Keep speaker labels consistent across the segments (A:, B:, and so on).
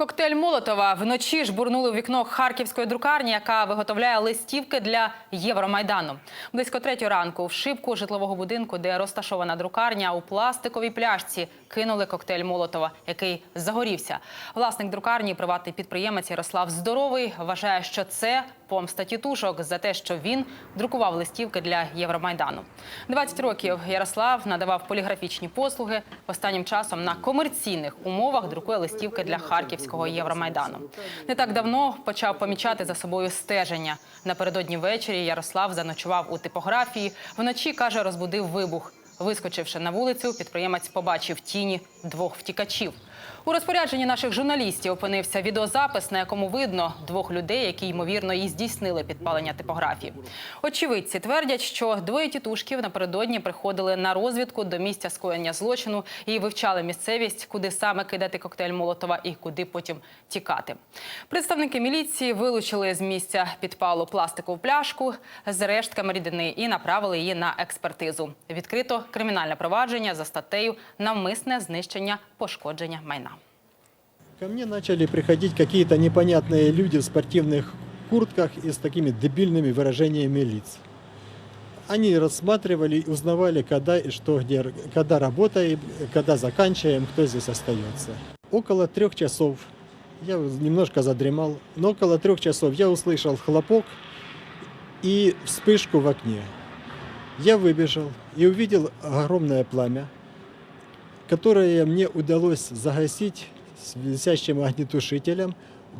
A: Коктейль Молотова вночі жбурнули в вікно харківської друкарні, яка виготовляє листівки для Євромайдану. Близько третьої ранку в шибку житлового будинку, де розташована друкарня, у пластиковій пляшці кинули коктейль Молотова, який загорівся. Власник друкарні, приватний підприємець Ярослав Здоровий, вважає, що це помста тітушок за те, що він друкував листівки для Євромайдану. 20 років Ярослав надавав поліграфічні послуги. Останнім часом на комерційних умовах друкує листівки для Харківського Євромайдану. Не так давно почав помічати за собою стеження. Напередодні ввечері Ярослав заночував у типографії. Вночі каже, розбудив вибух. Вискочивши на вулицю, підприємець побачив тіні двох втікачів. У розпорядженні наших журналістів опинився відеозапис, на якому видно двох людей, які ймовірно і здійснили підпалення типографії. Очевидці твердять, що двоє тітушків напередодні приходили на розвідку до місця скоєння злочину і вивчали місцевість, куди саме кидати коктейль Молотова і куди потім тікати. Представники міліції вилучили з місця підпалу пластикову пляшку з рештками рідини і направили її на експертизу. Відкрито кримінальне провадження за статтею навмисне знищення пошкодження майна.
B: Ко мне начали приходить какие-то непонятные люди в спортивных куртках и с такими дебильными выражениями лиц. Они рассматривали и узнавали, когда и что, где, когда работаем, когда заканчиваем, кто здесь остается. Около трех часов, я немножко задремал, но около трех часов я услышал хлопок и вспышку в окне. Я выбежал и увидел огромное пламя, которое мне удалось загасить с висящим огнетушителем.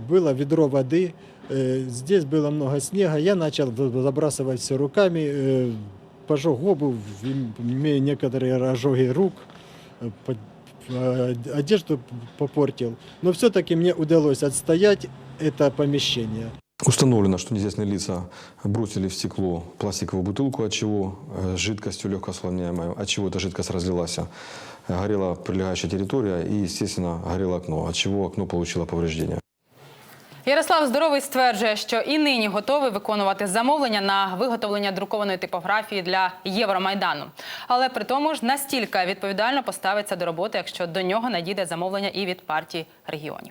B: Было ведро воды, э, здесь было много снега. Я начал в- забрасывать все руками, э, пожег обувь, им- имею некоторые ожоги рук, э, по- э, одежду попортил. Но все-таки мне удалось отстоять это помещение.
C: Установлено, что неизвестные лица бросили в стекло пластиковую бутылку, от чего э, жидкостью легкосвлавняемой, от чего эта жидкость разлилась. Э, Горела прилегающая территория и, естественно, горело окно, от чего окно получило повреждения.
A: Ярослав Здоровий стверджує, що і нині готовий виконувати замовлення на виготовлення друкованої типографії для Євромайдану. Але при тому ж настільки відповідально поставиться до роботи, якщо до нього надійде замовлення і від партії регіонів.